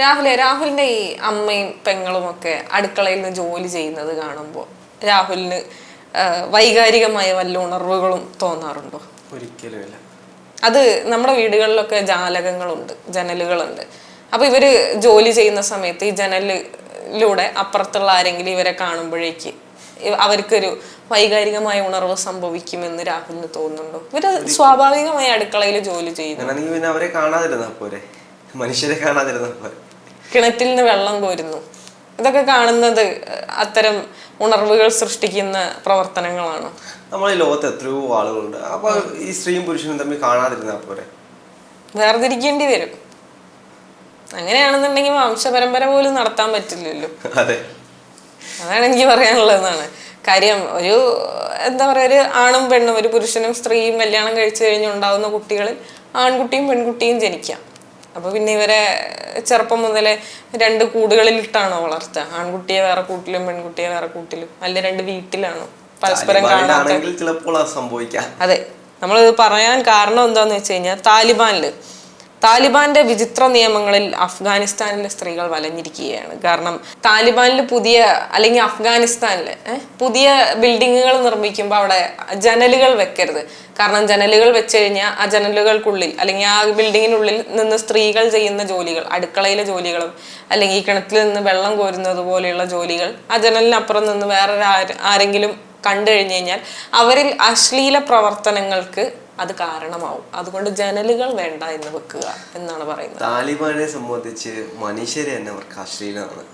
രാഹുലെ രാഹുലിന്റെ ഈ അമ്മയും പെങ്ങളും ഒക്കെ അടുക്കളയിൽ നിന്ന് ജോലി ചെയ്യുന്നത് കാണുമ്പോൾ രാഹുലിന് വൈകാരികമായ വല്ല ഉണർവുകളും തോന്നാറുണ്ടോ? ഒരിക്കലും അത് നമ്മുടെ വീടുകളിലൊക്കെ ജാലകങ്ങളുണ്ട് ജനലുകളുണ്ട്. അപ്പൊ ഇവർ ജോലി ചെയ്യുന്ന സമയത്ത് ഈ ജനലിലൂടെ അപ്പുറത്തുള്ള ആരെങ്കിലും ഇവരെ കാണുമ്പോഴേക്ക് അവർക്കൊരു വൈകാരികമായ ഉണർവ് സംഭവിക്കുമെന്ന് രാഹുലിന് തോന്നുന്നുണ്ടോ? ഇവർ സ്വാഭാവികമായി അടുക്കളയിൽ ജോലി ചെയ്യുന്നു. അവരെ കാണാതിരുന്ന പോരെ? മനുഷ്യരെ കാണാതിരുന്ന പോരെ? കിണറ്റിൽ നിന്ന് വെള്ളം കോരുന്നു. ഇതൊക്കെ കാണുന്നത് അത്തരം ഉണർവുകൾ സൃഷ്ടിക്കുന്ന പ്രവർത്തനങ്ങളാണ്? നമ്മളെ ലോകത്ത് എത്രയോ ആളുകളുണ്ട്. അപ്പൊ ഈ സ്ത്രീയും പുരുഷനും തമ്മിൽ കാണാതിരുന്ന പോരെ? വേർതിരിക്കേണ്ടി വരും. അങ്ങനെയാണെന്നുണ്ടെങ്കിൽ വംശപരമ്പര പോലും നടത്താൻ പറ്റില്ലല്ലോ. അതെ. അതാണ് എനിക്ക് പറയാനുള്ളതെന്നാണ് കാര്യം ഒരു എന്താ പറയുക ഒരു ആണും പെണ്ണും ഒരു പുരുഷനും സ്ത്രീയും കല്യാണം കഴിച്ചു കഴിഞ്ഞ് ഉണ്ടാവുന്ന കുട്ടികളിൽ ആൺകുട്ടിയും പെൺകുട്ടിയും ജനിക്കാം. അപ്പൊ പിന്നെ ഇവരെ ചെറുപ്പം മുതലേ രണ്ട് കൂടുകളിലിട്ടാണോ വളർത്തുക. ആൺകുട്ടിയെ വേറെ കൂട്ടിലും പെൺകുട്ടിയെ വേറെ കൂട്ടിലും. അല്ലെ രണ്ട് വീട്ടിലാണോ? പരസ്പരം കാണാൻ ചിലപ്പോൾ അത് സംഭവിക്കാം. അതെ. നമ്മൾ പറയാൻ കാരണം എന്താന്ന് വെച്ച് കഴിഞ്ഞാൽ താലിബാനിൽ താലിബാന്റെ വിചിത്ര നിയമങ്ങളിൽ അഫ്ഗാനിസ്ഥാനിലെ സ്ത്രീകൾ വലഞ്ഞിരിക്കുകയാണ്. കാരണം താലിബാനിൽ പുതിയ അല്ലെങ്കിൽ അഫ്ഗാനിസ്ഥാനിൽ പുതിയ ബിൽഡിങ്ങുകൾ നിർമ്മിക്കുമ്പോൾ അവിടെ ജനലുകൾ വെക്കരുത്. കാരണം ജനലുകൾ വെച്ച് കഴിഞ്ഞാൽ ആ ജനലുകൾക്കുള്ളിൽ അല്ലെങ്കിൽ ആ ബിൽഡിങ്ങിനുള്ളിൽ നിന്ന് സ്ത്രീകൾ ചെയ്യുന്ന ജോലികൾ അടുക്കളയിലെ ജോലികളും അല്ലെങ്കിൽ കിണറ്റിൽ നിന്ന് വെള്ളം കോരുന്നത് പോലെയുള്ള ജോലികൾ ആ ജനലിനപ്പുറം നിന്ന് വേറെ ആരെങ്കിലും കണ്ടു കഴിഞ്ഞു കഴിഞ്ഞാൽ അവരിൽ അശ്ലീല പ്രവർത്തനങ്ങൾക്ക് അത് കാരണമാവും. അതുകൊണ്ട് ജനലുകൾ വേണ്ട എന്ന് വെക്കുക എന്നാണ് പറയുന്നത്. താലിബാനെ സംബന്ധിച്ച് മനുഷ്യരെ തന്നെ അവർക്ക് അശ്ലീലമാണ്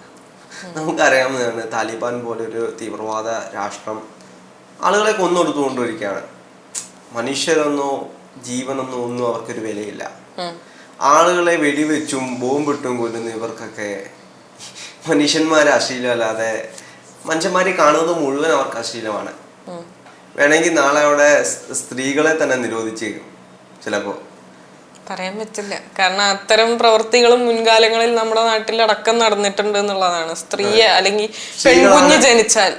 നമുക്കറിയാവുന്നതാണ് താലിബാൻ ഒരു തീവ്രവാദ രാഷ്ട്രം ആളുകളെ കൊന്നൊടുത്തുകൊണ്ടിരിക്കുകയാണ്. മനുഷ്യരെന്നോ ജീവനെന്നോ ഒന്നും അവർക്കൊരു വിലയില്ല. ആളുകളെ വെടിവെച്ചും ബോംബിട്ടും കൊല്ലുന്ന ഇവർക്കൊക്കെ മനുഷ്യന്മാരെ അശ്ലീലമല്ലാതെ മനുഷ്യന്മാരെ കാണുന്നത് മുഴുവൻ അവർക്ക് അശ്ലീലമാണ്. വേണമെങ്കിൽ നാളെ അവിടെ സ്ത്രീകളെ തന്നെ നിരോധിച്ചേക്കും ചിലപ്പോ. പറയാൻ പറ്റില്ല. കാരണം അത്തരം പ്രവൃത്തികളും മുൻകാലങ്ങളിൽ നമ്മുടെ നാട്ടിൽ അടക്കം നടന്നിട്ടുണ്ട് എന്നുള്ളതാണ്. സ്ത്രീയെ അല്ലെങ്കിൽ പെൺകുഞ്ഞ് ജനിച്ചാൽ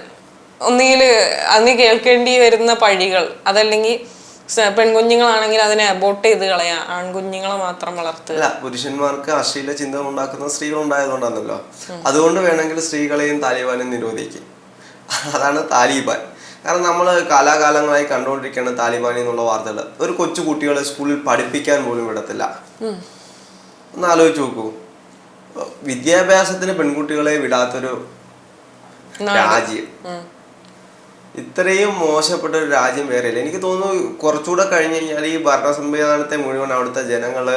ഒന്നുകിൽ അന്ന് കേൾക്കേണ്ടി വരുന്ന പഴികൾ അതല്ലെങ്കിൽ പെൺകുഞ്ഞുങ്ങളാണെങ്കിൽ അതിനെ അബോട്ട് ചെയ്ത് കളയാ. ആൺകുഞ്ഞുങ്ങളെ മാത്രം വളർത്തുക. അല്ല പുരുഷന്മാർക്ക് അശ്ലീല ചിന്ത ഉണ്ടാക്കുന്ന സ്ത്രീകൾ ഉണ്ടായതുകൊണ്ടാണല്ലോ അതുകൊണ്ട് വേണമെങ്കിൽ സ്ത്രീകളെയും താലിബാനും നിരോധിക്കും. അതാണ് താലിബാൻ. കാരണം നമ്മൾ കാലാകാലങ്ങളായി കണ്ടുകൊണ്ടിരിക്കുന്ന താലിബാനി എന്നുള്ള വാർത്തകൾ ഒരു കൊച്ചു കുട്ടികളെ സ്കൂളിൽ പഠിപ്പിക്കാൻ പോലും വിടത്തില്ല. ഒന്ന് ആലോചിച്ച് നോക്കൂ. വിദ്യാഭ്യാസത്തിന് പെൺകുട്ടികളെ വിടാത്തൊരു രാജ്യം. ഇത്രയും മോശപ്പെട്ട ഒരു രാജ്യം വേറെ ഇല്ല എനിക്ക് തോന്നുന്നു കുറച്ചുകൂടെ കഴിഞ്ഞ് കഴിഞ്ഞാൽ ഈ ഭരണ സംവിധാനത്തെ മുഴുവൻ അവിടുത്തെ ജനങ്ങൾ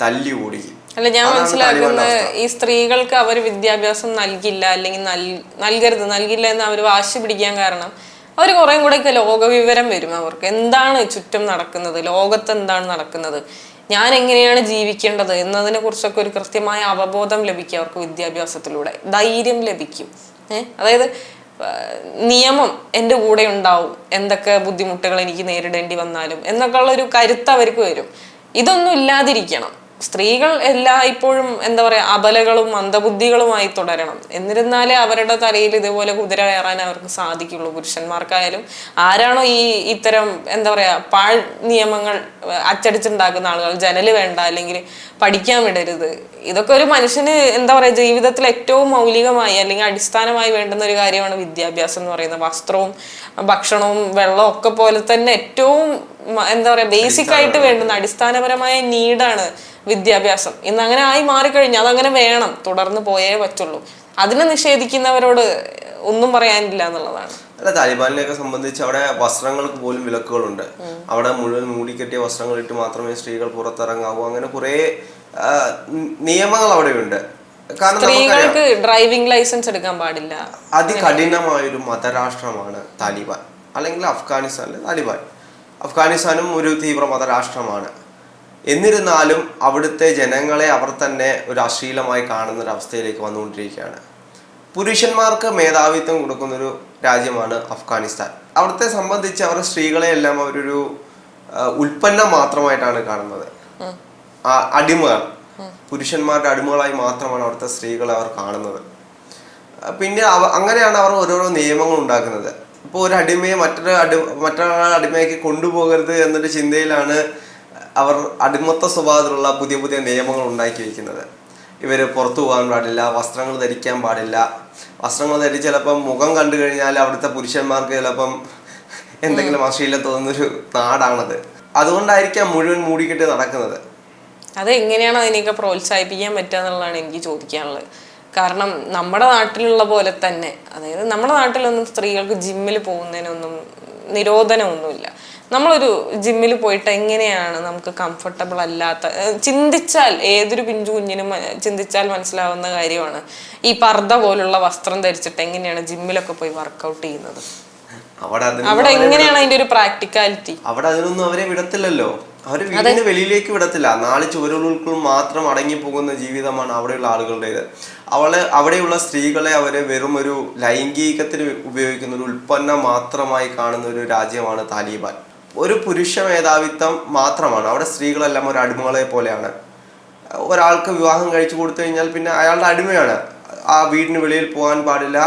തല്ലി ഓടിക്കും അല്ല ഞാൻ മനസ്സിലാക്കുന്നത് ഈ സ്ത്രീകൾക്ക് അവർ വിദ്യാഭ്യാസം നൽകില്ല അല്ലെങ്കിൽ നൽ- നൽകരുത്. നൽകില്ല എന്ന് അവർ വാശി പിടിക്കാൻ കാരണം അവർ കുറേ കൂടെയൊക്കെ ലോകവിവരം വരും അവർക്ക്. എന്താണ് ചുറ്റും നടക്കുന്നത്? ലോകത്ത് എന്താണ് നടക്കുന്നത്? ഞാൻ എങ്ങനെയാണ് ജീവിക്കേണ്ടത്? എന്നതിനെ കുറിച്ചൊക്കെ ഒരു കൃത്യമായ അവബോധം ലഭിക്കും അവർക്ക് വിദ്യാഭ്യാസത്തിലൂടെ. ധൈര്യം ലഭിക്കും. ഏഹ് അതായത് നിയമം എന്റെ കൂടെ ഉണ്ടാവും. എന്തൊക്കെ ബുദ്ധിമുട്ടുകൾ എനിക്ക് നേരിടേണ്ടി വന്നാലും എന്നൊക്കെ ഉള്ളൊരു കരുത്ത് അവർക്ക് വരും. ഇതൊന്നും ഇല്ലാതിരിക്കണം. സ്ത്രീകൾ എല്ലാ ഇപ്പോഴും എന്താ പറയാ അബലകളും മന്ദബുദ്ധികളുമായി തുടരണം. എന്നിരുന്നാലേ അവരുടെ തലയിൽ ഇതുപോലെ കുതിര കയറാൻ അവർക്ക് സാധിക്കുള്ളൂ. പുരുഷന്മാർക്കായാലും ആരാണോ ഈ ഇത്തരം എന്താ പറയാ പാഴ് നിയമങ്ങൾ അച്ചടിച്ചുണ്ടാക്കുന്ന ആളുകൾ ജനൽ വേണ്ട അല്ലെങ്കിൽ പഠിക്കാൻ വിടരുത്. ഇതൊക്കെ ഒരു മനുഷ്യന് എന്താ പറയാ ജീവിതത്തിൽ ഏറ്റവും മൗലികമായി അല്ലെങ്കിൽ അടിസ്ഥാനമായി വേണ്ടുന്ന ഒരു കാര്യമാണ് വിദ്യാഭ്യാസം എന്ന് പറയുന്നത്. വസ്ത്രവും ഭക്ഷണവും വെള്ളവും ഒക്കെ പോലെ തന്നെ ഏറ്റവും എന്താ പറയാ ബേസിക് ആയിട്ട് വേണ്ടുന്ന അടിസ്ഥാനപരമായ നീഡാണ് വിദ്യാഭ്യാസം. ഇന്ന് അങ്ങനെ ആയി മാറിക്കഴിഞ്ഞാൽ അതങ്ങനെ വേണം തുടർന്ന് പോയേ പറ്റുള്ളൂ. അതിനെ നിഷേധിക്കുന്നവരോട് ഒന്നും പറയാനില്ല എന്നുള്ളതാണ്. അല്ല താലിബാനിനെയൊക്കെ സംബന്ധിച്ച് അവിടെ വസ്ത്രങ്ങൾക്ക് പോലും വിലക്കുകളുണ്ട്. അവിടെ മുഴുവൻ മൂടിക്കെട്ടിയ വസ്ത്രങ്ങൾ ഇട്ട് മാത്രമേ സ്ത്രീകൾ പുറത്തിറങ്ങാവൂ. അങ്ങനെ കുറെ നിയമങ്ങൾ അവിടെയുണ്ട്. സ്ത്രീകൾക്ക് ഡ്രൈവിംഗ് ലൈസൻസ് എടുക്കാൻ പാടില്ല. അതികഠിനമായൊരു മതരാഷ്ട്രമാണ് താലിബാൻ. അല്ലെങ്കിൽ അഫ്ഗാനിസ്ഥാനിലെ താലിബാൻ. അഫ്ഗാനിസ്ഥാനും ഒരു തീവ്രമത രാഷ്ട്രമാണ് എന്നിരുന്നാലും അവിടുത്തെ ജനങ്ങളെ അവർ തന്നെ ഒരു അശ്ലീലമായി കാണുന്ന ഒരു അവസ്ഥയിലേക്ക് വന്നുകൊണ്ടിരിക്കുകയാണ്. പുരുഷന്മാർക്ക് മേധാവിത്വം കൊടുക്കുന്നൊരു രാജ്യമാണ് അഫ്ഗാനിസ്ഥാൻ. അവിടുത്തെ സംബന്ധിച്ച് അവർ സ്ത്രീകളെയെല്ലാം അവരൊരു ഉൽപ്പന്നം മാത്രമായിട്ടാണ് കാണുന്നത്. അടിമകൾ. പുരുഷന്മാരുടെ അടിമകളായി മാത്രമാണ് അവിടുത്തെ സ്ത്രീകളെ അവർ കാണുന്നത്. പിന്നെ അങ്ങനെയാണ് അവർ ഓരോരോ നിയമങ്ങൾ ഉണ്ടാക്കുന്നത്. ഇപ്പോൾ ഒരു അടിമയെ മറ്റൊരു അടി മറ്റൊരാളെ അടിമയാക്കി കൊണ്ടുപോകരുത് എന്നൊരു ചിന്തയിലാണ് അവർ അടിമത്ത സ്വഭാവത്തിലുള്ള പുതിയ പുതിയ നിയമങ്ങൾ ഉണ്ടാക്കി വയ്ക്കുന്നത് ഇവർ പുറത്തു പോകാൻ പാടില്ല വസ്ത്രങ്ങൾ ധരിക്കാൻ പാടില്ല. വസ്ത്രങ്ങൾ ധരിച്ച് ചിലപ്പം മുഖം കണ്ടു കഴിഞ്ഞാൽ അവിടുത്തെ പുരുഷന്മാർക്ക് ചിലപ്പം എന്തെങ്കിലും അശ്ലീലം തോന്നുന്നൊരു നാടാണത്. അതുകൊണ്ടായിരിക്കാം മുഴുവൻ മൂടിക്കിട്ട് നടക്കുന്നത്. അത് എങ്ങനെയാണ് അതിനെയൊക്കെ പ്രോത്സാഹിപ്പിക്കാൻ പറ്റുക എന്നുള്ളതാണ് എനിക്ക് ചോദിക്കാനുള്ളത്. കാരണം നമ്മുടെ നാട്ടിലുള്ള പോലെ തന്നെ അതായത് നമ്മുടെ നാട്ടിലൊന്നും സ്ത്രീകൾക്ക് ജിമ്മിൽ പോകുന്നതിനൊന്നും നിരോധനമൊന്നുമില്ല. നമ്മളൊരു ജിമ്മിൽ പോയിട്ട് എങ്ങനെയാണ് നമുക്ക് കംഫർട്ടബിൾ അല്ലാത്ത ചിന്തിച്ചാൽ ഏതൊരു പിഞ്ചു കുഞ്ഞിനും ചിന്തിച്ചാൽ മനസ്സിലാവുന്ന കാര്യമാണ് ഈ പർദ്ദ പോലുള്ള വസ്ത്രം ധരിച്ചിട്ട് എങ്ങനെയാണ് ജിമ്മിലൊക്കെ പോയി വർക്കൗട്ട് ചെയ്യുന്നത്. അവിടെ എങ്ങനെയാണ് അതിന്റെ ഒരു പ്രാക്ടിക്കാലിറ്റി അവിടെ അതിനൊന്നും അവരെ വിടത്തില്ലല്ലോ. അവർ വീടിന് വെളിയിലേക്ക് വിടത്തില്ല. നാല് ചുവരുകൾക്കുൾ മാത്രം അടങ്ങി പോകുന്ന ജീവിതമാണ് അവിടെയുള്ള ആളുകളുടേത്. അവളെ അവിടെയുള്ള സ്ത്രീകളെ അവരെ വെറും ഒരു ലൈംഗികത്തിന് ഉപയോഗിക്കുന്ന ഒരു ഉൽപ്പന്നം മാത്രമായി കാണുന്ന ഒരു രാജ്യമാണ് താലിബാൻ. ഒരു പുരുഷ മേധാവിത്വം മാത്രമാണ്. അവിടെ സ്ത്രീകളെല്ലാം ഒരു അടിമകളെ പോലെയാണ്. ഒരാൾക്ക് വിവാഹം കഴിച്ചു കൊടുത്തു കഴിഞ്ഞാൽ പിന്നെ അയാളുടെ അടിമയാണ്. ആ വീടിന് വെളിയിൽ പോകാൻ പാടില്ല.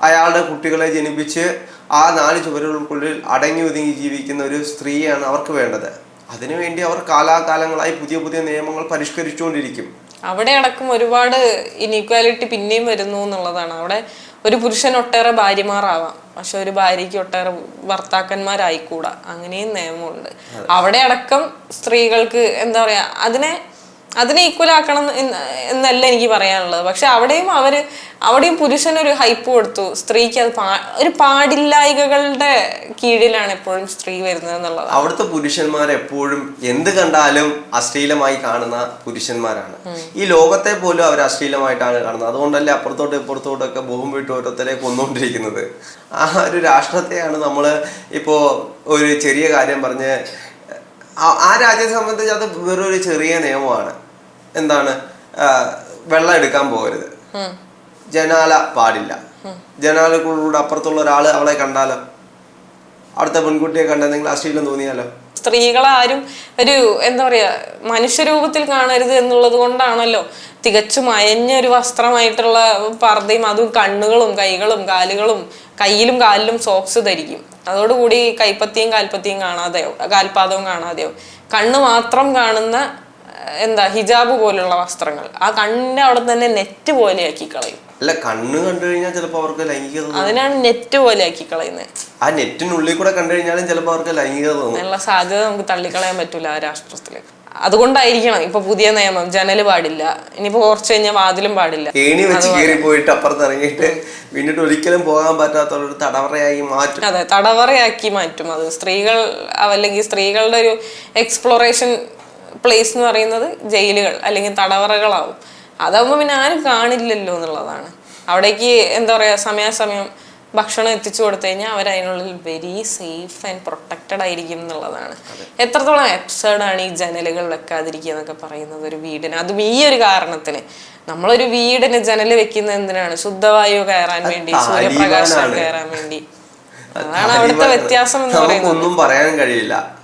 അയാളുടെ കുട്ടികളെ ജനിപ്പിച്ച് ആ നാല് ചുവരുകൾക്കുള്ളിൽ അടങ്ങി ഒതുങ്ങി ജീവിക്കുന്ന ഒരു സ്ത്രീയാണ് അവർക്ക് വേണ്ടത്. അതിനുവേണ്ടി അവർ കാലാകാലങ്ങളായി പുതിയ പുതിയ നിയമങ്ങൾ പരിഷ്കരിച്ചുകൊണ്ടിരിക്കും. അവിടെ അടക്കം ഒരുപാട് ഇനീക്വാലിറ്റി പിന്നെയും വരുന്നു എന്നുള്ളതാണ്. അവിടെ ഒരു പുരുഷൻ ഒട്ടേറെ ഭാര്യമാരാവാം പക്ഷെ ഒരു ഭാര്യയ്ക്ക് ഒട്ടേറെ ഭർത്താക്കന്മാരായിക്കൂടാ. അങ്ങനെയും നിയമമുണ്ട്. അവിടെ അടക്കം സ്ത്രീകൾക്ക് എന്താ പറയാ അതിനെ അതിനെ ഈക്വൽ ആക്കണം എന്നല്ല എനിക്ക് പറയാനുള്ളത്. പക്ഷെ അവിടെയും അവർ അവിടെയും പുരുഷനൊരു ഹൈപ്പ് കൊടുത്തു. സ്ത്രീക്ക് അത് ഒരു പാടില്ലായികകളുടെ കീഴിലാണ് എപ്പോഴും സ്ത്രീ വരുന്നത് എന്നുള്ളത്. അവിടുത്തെ പുരുഷന്മാർ എപ്പോഴും എന്ത് കണ്ടാലും അശ്ലീലമായി കാണുന്ന പുരുഷന്മാരാണ്. ഈ ലോകത്തെ പോലും അവർ അശ്ലീലമായിട്ടാണ് കാണുന്നത്. അതുകൊണ്ടല്ലേ അപ്പുറത്തോട്ട് ഇപ്പുറത്തോട്ടൊക്കെ ബോംബ് വിട്ട് ഓരോരുത്തരെ കൊന്നുകൊണ്ടിരിക്കുന്നത് ആ ഒരു രാഷ്ട്രത്തെയാണ് നമ്മൾ ഇപ്പോൾ ഒരു ചെറിയ കാര്യം പറഞ്ഞ് ആ- രാജ്യത്തെ സംബന്ധിച്ച് അത് വെറൊരു ചെറിയ നിയമമാണ്. എന്താണ്? വെള്ളം എടുക്കാൻ പോകരുത്. ജനാല പാടില്ല. ജനാലക്കുള്ളിലൂടെ അപ്പുറത്തുള്ള ഒരാൾ അവളെ കണ്ടാലോ? അടുത്ത പെൺകുട്ടിയെ നിങ്ങൾ അശ്ലീലം തോന്നിയാലോ? സ്ത്രീകളെ ആരും ഒരു എന്താ പറയാ മനുഷ്യരൂപത്തിൽ കാണരുത് എന്നുള്ളത് കൊണ്ടാണല്ലോ തികച്ചും അയഞ്ഞ ഒരു വസ്ത്രമായിട്ടുള്ള പർദ്ദയും അതും കണ്ണുകളും കൈകളും കാലുകളും കയ്യിലും കാലിലും സോക്സ് ധരിക്കും. അതോടുകൂടി കൈപ്പത്തിയും കാൽപ്പത്തിയും കാണാതെയോ കാൽപാദവും കാണാതെയോ കണ്ണ് മാത്രം കാണുന്ന എന്താ ഹിജാബ് പോലുള്ള വസ്ത്രങ്ങൾ. ആ കണ്ണിന്റെ അവിടെ തന്നെ നെറ്റ് പോലെയാക്കി കളയും അല്ല കണ്ണ് കണ്ടു കഴിഞ്ഞാൽ ചിലപ്പോൾ അവർക്ക് ലൈംഗികത അതിനാണ് നെറ്റ് പോലെയാക്കി കളയുന്നത് ആ നെറ്റിനുള്ളിൽ കൂടെ കണ്ടു കഴിഞ്ഞാലും ചിലപ്പോൾ അവർക്ക് ലൈംഗികത തോന്നും. അതിനുള്ള സാധ്യത നമുക്ക് തള്ളിക്കളയാൻ പറ്റൂല ആ രാഷ്ട്രത്തിൽ അതുകൊണ്ടായിരിക്കണം ഇപ്പൊ പുതിയ നിയമം. ജനൽ പാടില്ല. ഇനിയിപ്പോ കുറച്ച് കഴിഞ്ഞാൽ വാതിലും പാടില്ല. ഏണി വെച്ച് കയറി പോയിട്ട് അപ്പുറത്ത് ഇറങ്ങിയിട്ട് ഒരിക്കലും പോകാൻ പറ്റാത്ത തടവറയായി മാറ്റും. അതെ തടവറയാക്കി മാറ്റും അത്. സ്ത്രീകൾ അല്ലെങ്കിൽ സ്ത്രീകളുടെ ഒരു എക്സ്പ്ലോറേഷൻ പ്ലേസ് എന്ന് പറയുന്നത് ജയിലുകൾ അല്ലെങ്കിൽ തടവറകളാവും. അതാവുമ്പോൾ പിന്നെ ആരും കാണില്ലല്ലോ എന്നുള്ളതാണ്. അവിടേക്ക് എന്താ പറയാ സമയാസമയം ഭക്ഷണം എത്തിച്ചു കൊടുത്തു കഴിഞ്ഞാൽ അവർ അതിനുള്ളിൽ വെരി സേഫ് ആൻഡ് പ്രൊട്ടക്റ്റഡ് ആയിരിക്കും എന്നുള്ളതാണ്. എത്രത്തോളം എപ്സേഡ് ആണ് ഈ ജനലുകൾ വെക്കാതിരിക്കുക എന്നൊക്കെ പറയുന്നത് ഒരു വീടിന്. അതും ഈ ഒരു കാരണത്തിന്. നമ്മളൊരു വീടിന് ജനൽ വെക്കുന്നത് എന്തിനാണ്? ശുദ്ധവായു കയറാൻ വേണ്ടി സൂര്യപ്രകാശം കയറാൻ വേണ്ടി. അതാണ് അവിടുത്തെ വ്യത്യാസം എന്ന് പറയുന്നത്. ഒന്നും പറയാൻ കഴിയില്ല.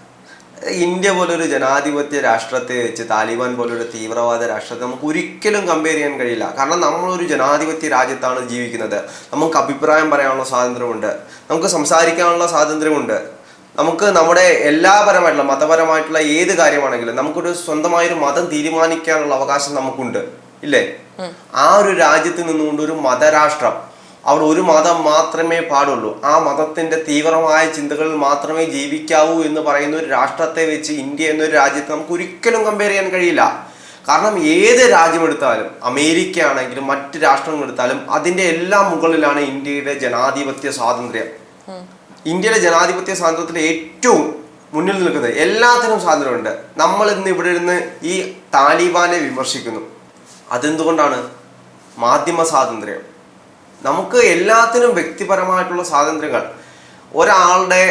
ഇന്ത്യ പോലൊരു ജനാധിപത്യ രാഷ്ട്രത്തെ വെച്ച് താലിബാൻ പോലൊരു തീവ്രവാദ രാഷ്ട്രത്തെ നമുക്ക് ഒരിക്കലും കമ്പയർ ചെയ്യാൻ കഴിയില്ല. കാരണം നമ്മളൊരു ജനാധിപത്യ രാജ്യത്താണ് ജീവിക്കുന്നത്. നമുക്ക് അഭിപ്രായം പറയാനുള്ള സ്വാതന്ത്ര്യമുണ്ട്. നമുക്ക് സംസാരിക്കാനുള്ള സ്വാതന്ത്ര്യമുണ്ട്. നമുക്ക് നമ്മുടെ എല്ലാപരമായിട്ടുള്ള മതപരമായിട്ടുള്ള ഏത് കാര്യമാണെങ്കിലും നമുക്കൊരു സ്വന്തമായൊരു മതം തീരുമാനിക്കാനുള്ള അവകാശം നമുക്കുണ്ട്. ഇല്ലേ? ആ ഒരു രാജ്യത്ത് നിന്നുകൊണ്ട് ഒരു മതരാഷ്ട്രം അവിടെ ഒരു മതം മാത്രമേ പാടുള്ളൂ. ആ മതത്തിന്റെ തീവ്രമായ ചിന്തകളിൽ മാത്രമേ ജീവിക്കാവൂ എന്ന് പറയുന്ന ഒരു രാഷ്ട്രത്തെ വെച്ച് ഇന്ത്യ എന്നൊരു രാജ്യത്തെ നമുക്ക് ഒരിക്കലും കമ്പയർ ചെയ്യാൻ കഴിയില്ല. കാരണം ഏത് രാജ്യമെടുത്താലും അമേരിക്ക ആണെങ്കിലും മറ്റ് രാഷ്ട്രങ്ങൾ എടുത്താലും അതിന്റെ എല്ലാം മുകളിലാണ് ഇന്ത്യയുടെ ജനാധിപത്യ സ്വാതന്ത്ര്യം. ഇന്ത്യയിലെ ജനാധിപത്യ സ്വാതന്ത്ര്യത്തിൽ ഏറ്റവും മുന്നിൽ നിൽക്കുന്നത് എല്ലാത്തിനും സ്വാതന്ത്ര്യമുണ്ട്. നമ്മൾ ഇന്ന് ഇവിടെ ഇരുന്ന് ഈ താലിബാനെ വിമർശിക്കുന്നു. അതെന്തുകൊണ്ടാണ്? മാധ്യമ സ്വാതന്ത്ര്യം. നമുക്ക് എല്ലാത്തിനും വ്യക്തിപരമായിട്ടുള്ള സ്വാതന്ത്ര്യങ്ങൾ. ഒരാളുടെ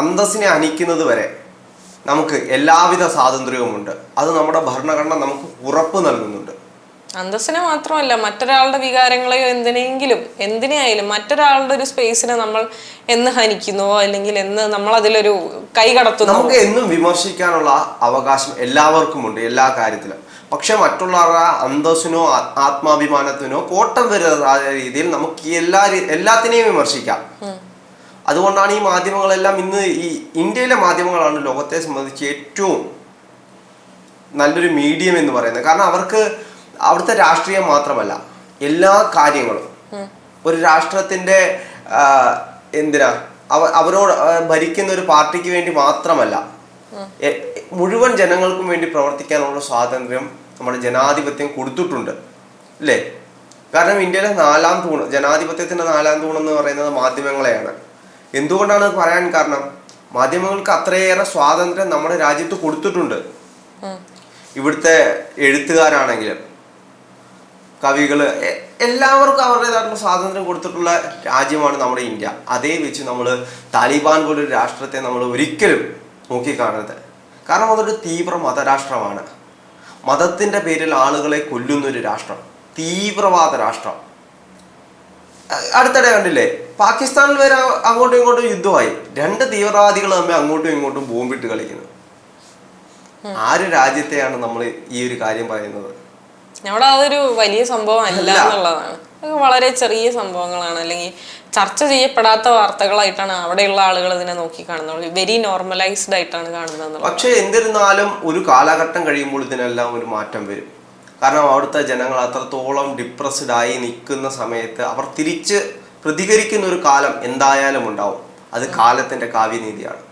അന്തസ്സിനെ അനിക്കുന്നത് വരെ നമുക്ക് എല്ലാവിധ സ്വാതന്ത്ര്യവുമുണ്ട്. അത് നമ്മുടെ ഭരണഘടന നമുക്ക് ഉറപ്പ് നൽകുന്നുണ്ട്. അന്തസ്സിനെ മാത്രമല്ല മറ്റൊരാളുടെ വികാരങ്ങളെയോ എന്തിനെങ്കിലും എന്തിനായാലും മറ്റൊരാളുടെ ഒരു സ്പേസിനെ നമ്മൾ എന്ന് ഹനിക്കുന്നുവോ അല്ലെങ്കിൽ എന്ന് നമ്മൾ അതിലൊരു കൈകടത്തുന്നു നമുക്ക് എന്നും വിമർശിക്കാനുള്ള അവകാശം എല്ലാവർക്കും ഉണ്ട് എല്ലാ കാര്യത്തിലും. പക്ഷെ മറ്റുള്ളവരുടെ അന്തസ്സിനോ ആത്മാഭിമാനത്തിനോ കോട്ടം വരുന്ന രീതിയിൽ നമുക്ക് എല്ലാ എല്ലാത്തിനെയും വിമർശിക്കാം. അതുകൊണ്ടാണ് ഈ മാധ്യമങ്ങളെല്ലാം ഇന്ന് ഈ ഇന്ത്യയിലെ മാധ്യമങ്ങളാണ് ലോകത്തെ സംബന്ധിച്ച് ഏറ്റവും നല്ലൊരു മീഡിയം എന്ന് പറയുന്നത്. കാരണം അവർക്ക് അവിടുത്തെ രാഷ്ട്രീയം മാത്രമല്ല എല്ലാ കാര്യങ്ങളും. ഒരു രാഷ്ട്രത്തിന്റെ എന്തിനാ അവ അവരോട് ഭരിക്കുന്ന ഒരു പാർട്ടിക്ക് വേണ്ടി മാത്രമല്ല മുഴുവൻ ജനങ്ങൾക്കും വേണ്ടി പ്രവർത്തിക്കാനുള്ള സ്വാതന്ത്ര്യം നമ്മുടെ ജനാധിപത്യം കൊടുത്തിട്ടുണ്ട് അല്ലേ? കാരണം ഇന്ത്യയിലെ നാലാം തൂണ് ജനാധിപത്യത്തിന്റെ നാലാം തൂണ് എന്ന് പറയുന്നത് മാധ്യമങ്ങളെയാണ്. എന്തുകൊണ്ടാണ് പറയാൻ കാരണം? മാധ്യമങ്ങൾക്ക് അത്രയേറെ സ്വാതന്ത്ര്യം നമ്മുടെ രാജ്യത്ത് കൊടുത്തിട്ടുണ്ട്. ഇവിടുത്തെ എഴുത്തുകാരാണെങ്കിലും കവികൾ എല്ലാവർക്കും അവരുടേതായിട്ടുള്ള സ്വാതന്ത്ര്യം കൊടുത്തിട്ടുള്ള രാജ്യമാണ് നമ്മുടെ ഇന്ത്യ. അതേ വെച്ച് നമ്മൾ താലിബാൻ പോലൊരു രാഷ്ട്രത്തെ നമ്മൾ ഒരിക്കലും നോക്കിക്കാണരുത്. കാരണം അതൊരു തീവ്ര മതരാഷ്ട്രമാണ്. മതത്തിന്റെ പേരിൽ ആളുകളെ കൊല്ലുന്ന ഒരു രാഷ്ട്രം തീവ്രവാദ രാഷ്ട്രം. അടുത്തിടെ കണ്ടില്ലേ പാകിസ്ഥാനിൽ വരെ അങ്ങോട്ടും ഇങ്ങോട്ടും യുദ്ധമായി. രണ്ട് തീവ്രവാദികൾ തമ്മിൽ അങ്ങോട്ടും ഇങ്ങോട്ടും ബോംബിട്ട് കളിക്കുന്നു. ആര് രാജ്യത്തെയാണ് നമ്മൾ ഈ ഒരു കാര്യം പറയുന്നത്? അവിടെ അതൊരു വലിയ സംഭവം അല്ല. എന്നുള്ളതാണ്. അത് വളരെ ചെറിയ സംഭവങ്ങളാണ്. അല്ലെങ്കിൽ ചർച്ച ചെയ്യപ്പെടാത്ത വാർത്തകളായിട്ടാണ് അവിടെയുള്ള ആളുകൾ ഇതിനെ നോക്കി കാണുന്നത് വെരി നോർമലൈസ്ഡ് ആയിട്ടാണ് കാണുന്നത് പക്ഷെ എന്നിരുന്നാലും ഒരു കാലഘട്ടം കഴിയുമ്പോൾ ഇതിനെല്ലാം ഒരു മാറ്റം വരും. കാരണം അവിടുത്തെ ജനങ്ങൾ അത്രത്തോളം ഡിപ്രസ്ഡ് ആയി നിൽക്കുന്ന സമയത്ത് അവർ തിരിച്ച് പ്രതികരിക്കുന്ന ഒരു കാലം എന്തായാലും ഉണ്ടാവും. അത് കാലത്തിന്റെ കാവ്യനീതിയാണ്.